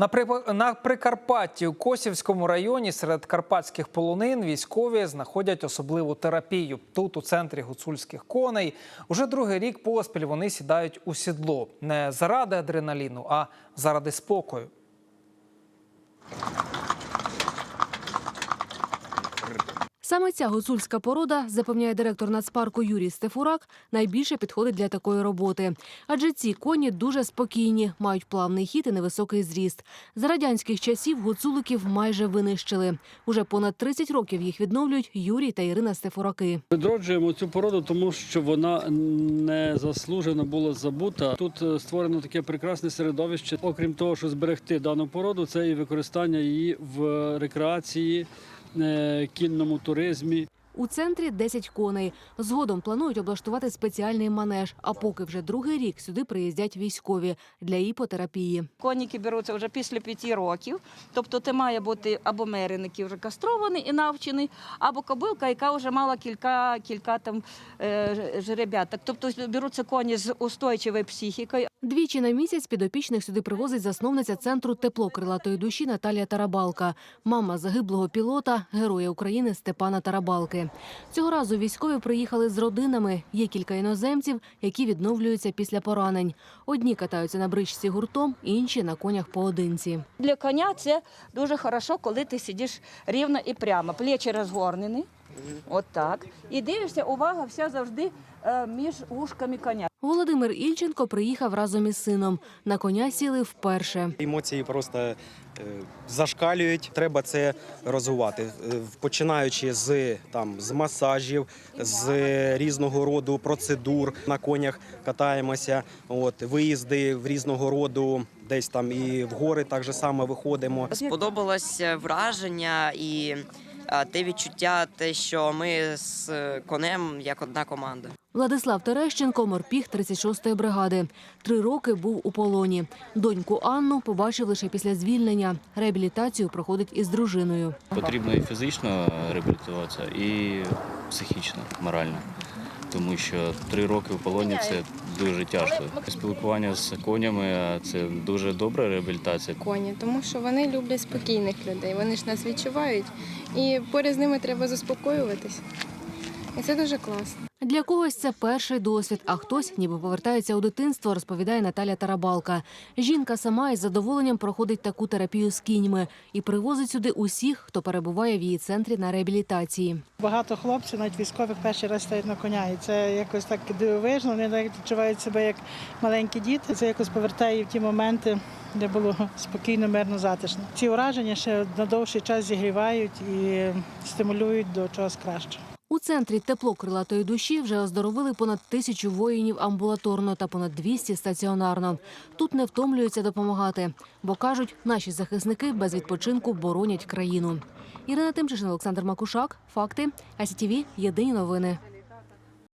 На, При- на Прикарпатті у Косівському районі серед карпатських полонин військові знаходять особливу терапію. Тут, у центрі гуцульських коней, уже другий рік поспіль вони сідають у сідло не заради адреналіну, а заради спокою. Саме ця гуцульська порода, запевняє директор нацпарку Юрій Стефурак, найбільше підходить для такої роботи. Адже ці коні дуже спокійні, мають плавний хід і невисокий зріст. За радянських часів гуцуликів майже винищили. Уже понад 30 років їх відновлюють Юрій та Ірина Стефураки. Відроджуємо цю породу, тому що вона не заслужено була забута. Тут е, створено таке прекрасне середовище. Окрім того, що зберегти дану породу, це і використання її в рекреації, кінному туризмі. У центрі 10 коней. Згодом планують облаштувати спеціальний манеж. А поки вже другий рік сюди приїздять військові для іпотерапії. Коніки беруться вже після п'яти років. Тобто це має бути або мерин, який вже кастрований і навчений, або кобилка, яка вже мала кілька, кілька там е, жеребяток. Тобто беруться коні з устойчивою психікою. Двічі на місяць підопічних сюди привозить засновниця центру тепло крилатої душі Наталія Тарабалка, мама загиблого пілота, героя України Степана Тарабалки. Цього разу військові приїхали з родинами. Є кілька іноземців, які відновлюються після поранень. Одні катаються на бричці гуртом, інші на конях поодинці. Для коня це дуже хорошо, коли ти сидиш рівно і прямо. Плечі розгорнені. От так. І дивишся, увага вся завжди е, між вушками коня. Володимир Ільченко приїхав разом із сином. На коня сіли вперше. Емоції просто е, зашкалюють. Треба це розвивати, Е, починаючи з там з масажів, з різного роду процедур на конях катаємося. От виїзди в різного роду, десь там і в гори так же само виходимо. Сподобалось враження і те відчуття, те, що ми з конем як одна команда. Владислав Терещенко, морпіг 36-ї бригади. Три роки був у полоні. Доньку Анну побачив лише після звільнення. Реабілітацію проходить із дружиною. Потрібно і фізично реабілітуватися, і психічно, морально. Тому що три роки в полоні це дуже тяжко. Спілкування з конями це дуже добра реабілітація. коні, тому що вони люблять спокійних людей. Вони ж нас відчувають, і поряд з ними треба заспокоюватись. І це дуже класно. Для когось це перший досвід, а хтось ніби повертається у дитинство, розповідає Наталя Тарабалка. Жінка сама із задоволенням проходить таку терапію з кіньми і привозить сюди усіх, хто перебуває в її центрі на реабілітації. Багато хлопців, навіть військових, перший раз стають на коня. І це якось так дивовижно. Вони навіть відчувають себе як маленькі діти. Це якось повертає в ті моменти, де було спокійно, мирно, затишно. Ці ураження ще на довший час зігрівають і стимулюють до чогось кращого. У центрі тепло крилатої душі вже оздоровили понад тисячу воїнів амбулаторно та понад 200 стаціонарно. Тут не втомлюються допомагати, бо кажуть, наші захисники без відпочинку боронять країну. Ірина Тимчишин, Олександр Макушак. Факти. АСІТІВІ. Єдині новини.